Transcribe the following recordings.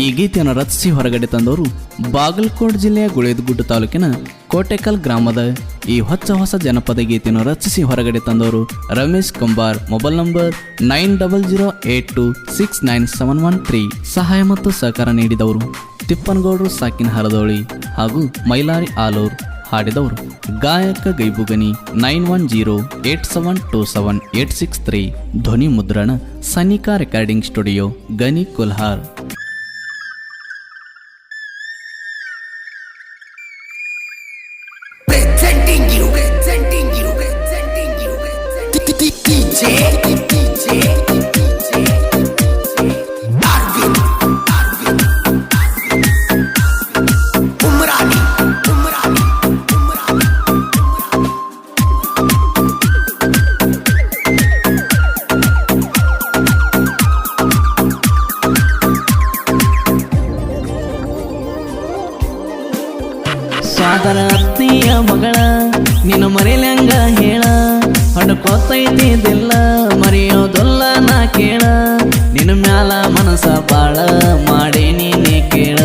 ಈ ಗೀತೆಯನ್ನು ರಚಿಸಿ ಹೊರಗಡೆ ತಂದವರು ಬಾಗಲಕೋಟ್ ಜಿಲ್ಲೆಯ ಗುಳೇದಗುಡ್ಡ ತಾಲೂಕಿನ ಕೋಟೆಕಲ್ ಗ್ರಾಮದ ಈ ಹೊಚ್ಚ ಹೊಸ ಜನಪದ ಗೀತೆಯನ್ನು ರಚಿಸಿ ಹೊರಗಡೆ ತಂದವರು Ramesh Kumbar, mobile number nine double zero eight two six nine seven one three. ಸಹಾಯ ಮತ್ತು ಸಹಕಾರ ನೀಡಿದವರು ತಿಪ್ಪನಗೌಡರು ಸಾಕಿನ ಹರದೋಳಿ ಹಾಗೂ ಮೈಲಾರಿ ಆಲೂರ್ ಹಾಡಿದವರು ಗಾಯಕ ಗೈಬುಗನಿ nine one zero eight seven two seven eight six three. ಧ್ವನಿ ಮುದ್ರಣ ಸನಿಕಾ ರೆಕಾರ್ಡಿಂಗ್ ಸ್ಟುಡಿಯೋ ಗನಿ ಕುಲ್ಹಾರ್. 全然ギルベ全然ギル ಮರಿಲಂಗ ಹೇಳ. ಹೊಡ್ಕೋತೈತಿದಿಲ್ಲ ಮರೆಯೋದಲ್ಲ ನಾ ಕೇಳ. ನಿನ್ನ ಮ್ಯಾಲ ಮನಸ ಬಾಳ ಮಾಡಿ ನೀನೇ ಕೇಳ.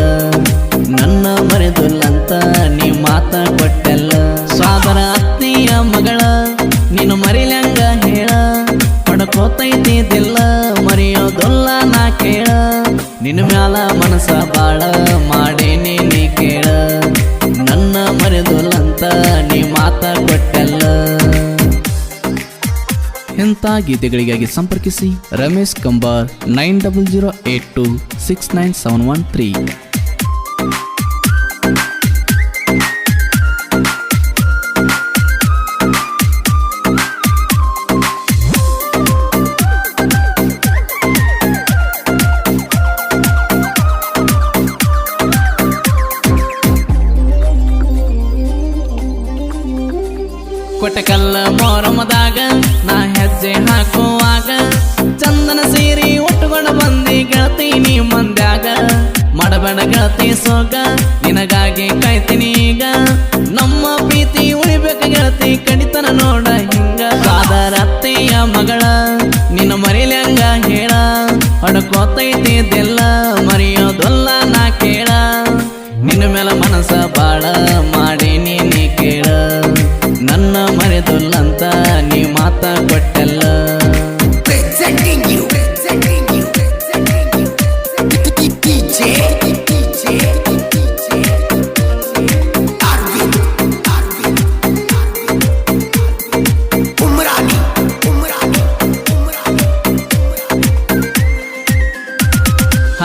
ನನ್ನ ಮರೆದುಲ್ಲಂತ ನೀ ಮಾತ ಕೊಟ್ಟೆಲ್ಲ. ಸ್ವಾದರ ಅತ್ತೆಯ ಮಗಳ, ನೀನು ಮರಿಲಂಗ ಹೇಳ. ಹೊಡ್ಕೋತೈತಿದಿಲ್ಲ ಮರೆಯೋದಲ್ಲ ನಾ ಕೇಳ. ನಿನ್ನ ಮ್ಯಾಲ ಗೀತೆಗಳಿಗಾಗಿ ಸಂಪರ್ಕಿಸಿ Ramesh Kambar nine double zero eight two six nine seven one three. ಕೊಟ್ಟಕಲ್ಲ ಮೊರಮದಾಗ, ನಾ ಹೆಜ್ಜೆ ಹಾಕುವಾಗ, ಚಂದನ ಸೀರಿ ಉಟ್ಟುಕೊಂಡು ಬಂದಿ ಗೆಳತಿ ನೀ ಮಂದ್ಯಾಗ. ಮಾಡಬೇಡ ಗೆಳತಿ ಸೋಗ, ನಿನಗಾಗಿ ಕಾಯ್ತೀನಿ ಈಗ. ನಮ್ಮ ಪ್ರೀತಿ ಉಳಿಬೇಕ ಗೆಳತಿ, ಕಡಿತನ ನೋಡ ಹಿಂಗ. ಸಾದರತ್ತೆಯ ಮಗಳ, ನಿನ್ನ ಮರಿಲ್ಯಂಗ ಹೇಳ ಹೊಡ್ಕೋತೈತಿದ್ದೆಲ್ಲ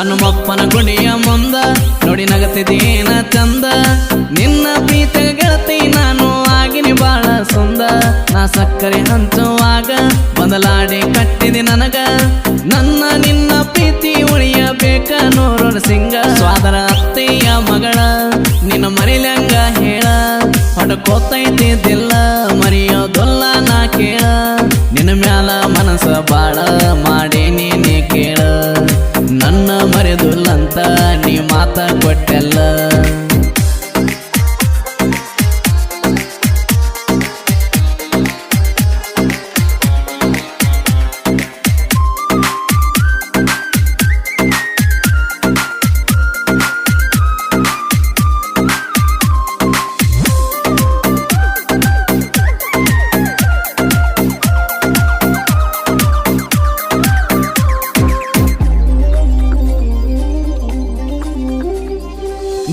ಹನುಮಪ್ಪನ ಗುಡಿಯ ಮುಂದ, ನೋಡಿ ನಗತಿದೇನ ಚಂದ. ನಿನ್ನ ಪ್ರೀತ ಗೆಳತಿ ನಾನು ಆಗಿನಿ ಬಾಳ ಸುಂದ. ನಾ ಸಕ್ಕರೆ ಹಂಚುವಾಗ ಬದಲಾಡಿ ಕಟ್ಟಿದೆ ನನಗ. ನನ್ನ ನಿನ್ನ ಪ್ರೀತಿ ಉಳಿಯಬೇಕ ನೂರ ಸಿಂಗ. ಸ್ವಾದರ ಅತ್ತೆಯ ಮಗಳ, ನಿನ್ನ ಮರಿಲಂಗ ಹೇಳ. ಹೊಡ್ಕೋತೈತಿದ್ದಿಲ್ಲ ಮರಿಯೋದೊಲ್ಲ ನಾ ಕೇಳ. ನಿನ್ನ ಮ್ಯಾಲ ಮನಸ ಬಾಳ ಮಾಡಿ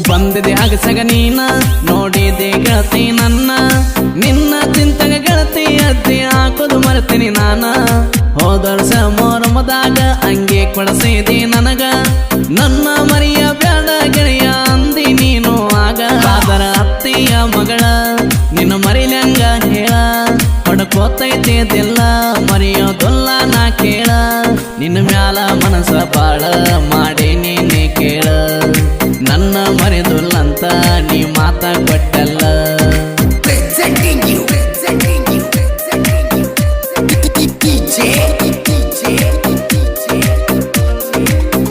ಬಂದಿದೆ ಅಗಸಗ ನೀನ, ನೋಡಿದೆ ಗೆಳತಿ ನನ್ನ. ನಿನ್ನ ಚಿಂತಗ ಗೆಳತಿ ಅಜ್ಜಿ ಹಾಕೋದು ಮರೆತೀನಿ ನಾನ. ಹೋದ ವರ್ಷ ಮೋರಮದಾಗ ಹಂಗೆ ಕೊಳಸಿದೆ ನನಗ. ನನ್ನ ಮರಿಯ ಬೇಡ ಗೆಳೆಯ ಅಂದಿ ನೀನು ಆಗ. ಅದರ ಅತ್ತೆಯ ಮಗಳ, ನಿನ್ನ ಮರಿಲಂಗ ಹೇಳ. ಹೊಡ್ಕೋತೈತಿದಿಲ್ಲ ಮರೆಯೋದಲ್ಲ ನಾ ಕೇಳ. ನಿನ್ನ ಮ್ಯಾಲ ಮನಸ ಬಾಳ ಮಾಡಿ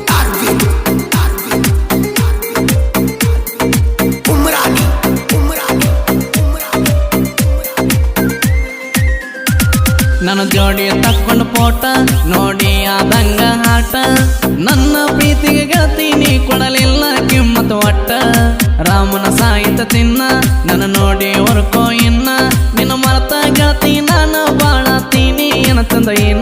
Arvind, Umrani, Umrani, Umrani. ನನ್ನ ಜೋಡಿ ತಕ್ಕೊಂಡು ಫೋಟ ನೋಡಿ ಆದಂಗ ಆಟ. ನನ್ನ ಪ್ರೀತಿಗೆ ಗೆಳತಿ ಮನ ಸಾಯಿತ ತಿನ್ನ, ನನ್ನ ನೋಡಿ ಹೊರಕೋ ಇನ್ನ. ನಿನ್ನ ಮರತ ಗೆಳತಿ ನಾನು ಬಾಳತೀನಿ ಏನ ತಂದ ಏನ